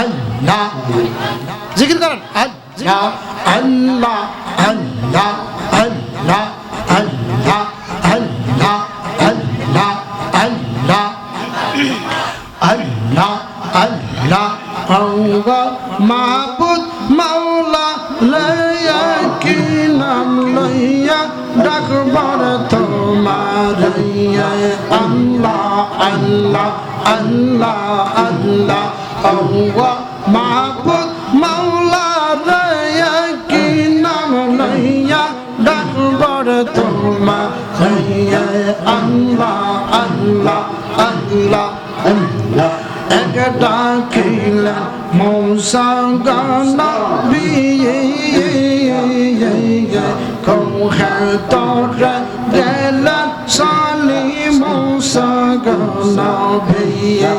আল্লাহ। জিকির করেন। আল্লাহ। আল্লাহ আল্লাহ আল্লাহ আল্লাহ আল্লাহ আল্লাহ আল্লাহ। আল্লাহ আল্লাহ। আল্লাহ মাহবুদ মাওলা লয়া কি নাম লইয়া ডাকবার তোমার আল্লাহ আল্লাহ আল্লাহ আল্লাহ। Allah Mabud Maula Yakinam Naya Darbar Tulma Hayya Allah Allah Allah Allah এক ডাকিলা মৌসা গানা বিয়ে খৌহতরা গেলা সালি মৌসা গানা বিয়ে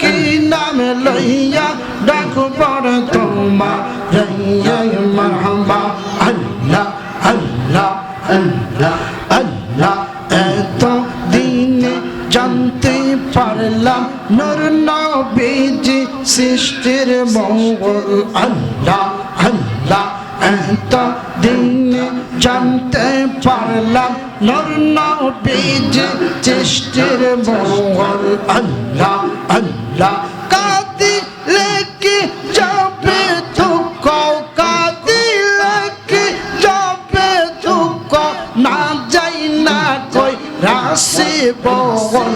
কি নামে লইয়া ডাকবার তোমা রইয়া মারহাবা। আল্লাহ আল্লাহ আল্লাহ আল্লাহ। এত দিনে জানতে পারলাম নর নবীজি সৃষ্টির মঙ্গল। আল্লাহ আল্লাহ এত দিনে জানতে পারলাম নর নবীজি সৃষ্টির মঙ্গল। আল্লাহ আল্লাহ কাদিলে কি যাবে দুঃখ কাদিলে কি যাবে দুঃখ না যাই না কই রাশি বল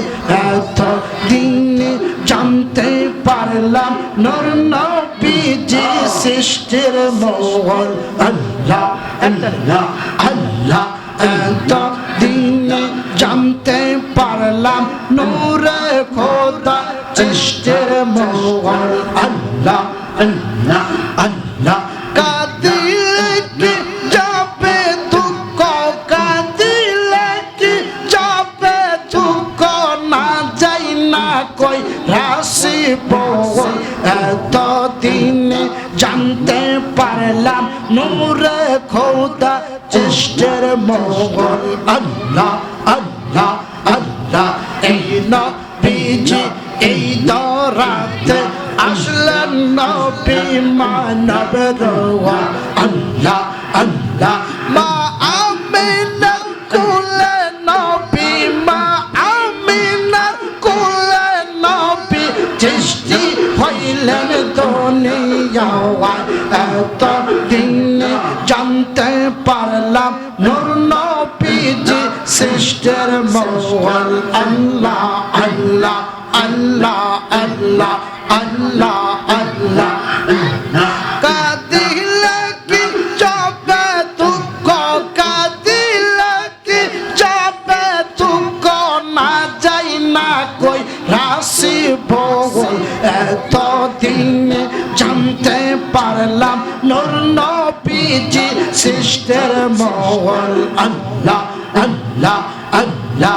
এত দিনে জানতে পারলাম নর নবীজি সৃষ্টির মঙ্গল আল্লাহ আল্লাহ আল্লাহ এত দিনে জানতে পারলাম নূরে খোদা সৃষ্টির মঙ্গল আল্লাহ আল্লাহ আল্লাহ কাদিলে কি যাবে দুঃখ কাদিলে কি যাবে দুঃখ না যাই না কই রাশি বল এত দিনে জানতে পারলাম নূরে খোদা চেষ্টের আল্লাহ এই নবীজি এই দরাতে আসলেন নবী মানব রোয়া আল্লাহ আল্লাহ, মা আমিনা কুলে নবী, মা আমিনা কুলে নবী, সৃষ্টি হইলেন দুনিয়াওয়া এত দিনে জানতে পারলাম নূর সৃষ্টির আল্লাহ আল্লাহ আল্লাহ আল্লাহ আল্লাহ আল্লাহ। কাদিলে কি যাবে দুঃখ? কাদিলে কি যাবে দুঃখ? না যাই না কই রাশি বগল এত দিনে জানতে পারলাম নূর নবীজি সৃষ্টির আল্লাহ আল্লাহ আল্লাহ আল্লাহ।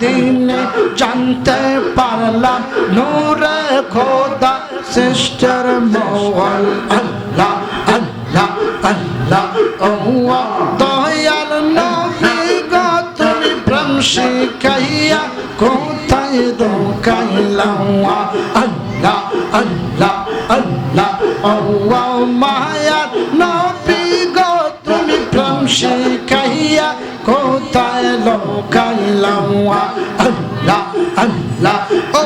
দিনে জানতে পারলাম? নূরে খোদা, সিস্টার মোহল আল্লাহ আল্লাহ আল্লাহ ও দয়াল নবী গো, তুমি প্রেম শিখাইয়া কোথায় দোকাইলাম? আল্লাহ আল্লাহ আল্লাহ ও মায়ার নবী গো, তুমি শিখাইয়া কোথায় লোকাইলাম আল্লাহ আল্লাহ ও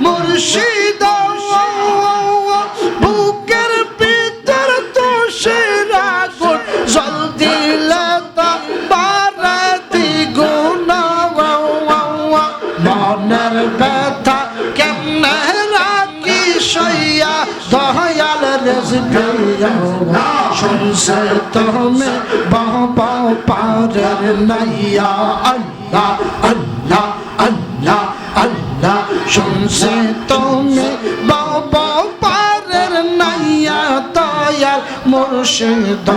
মুর্শিদ कॉलेज भैया संसे तुम्हें बाबा पार नैया अल्लाह अल्लाह अल्लाह अल्लाह संसे तुम्हें बाबा पार नैया तयार मुर्शिद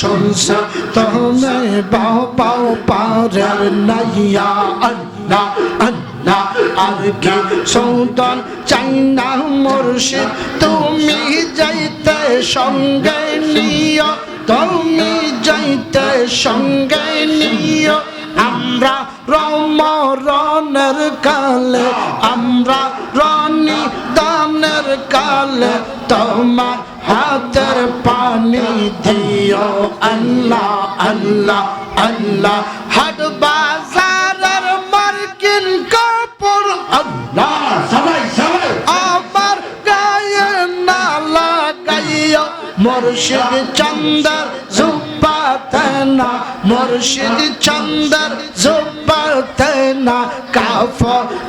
संसे तुम्हें बाबा पार नैया अल्लाह अल्लाह আর কি সৌদন চাই না মুর্শিদ, তুমি যাইতে সঙ্গে নিও, তুমি যাইতে সঙ্গে নিও। আমরা রমরনের কালে, আমরা রনি দানের কালে, তোমার হাতের পানি দিও। আল্লাহ আল্লাহ আল্লাহ মুর্শিদ চন্দর জুব্বাতনা মুর্শিদ চন্দর জুব্বাতনা কাফ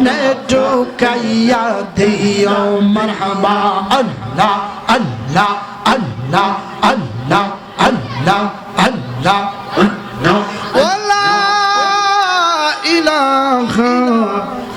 নে ঢুকাইয়া দিও মারহাবা। আল্লাহ আল্লাহ আল্লাহ আল্লাহ আল্লাহ আল্লাহ। আল্লাহ। ওলা ইলাহা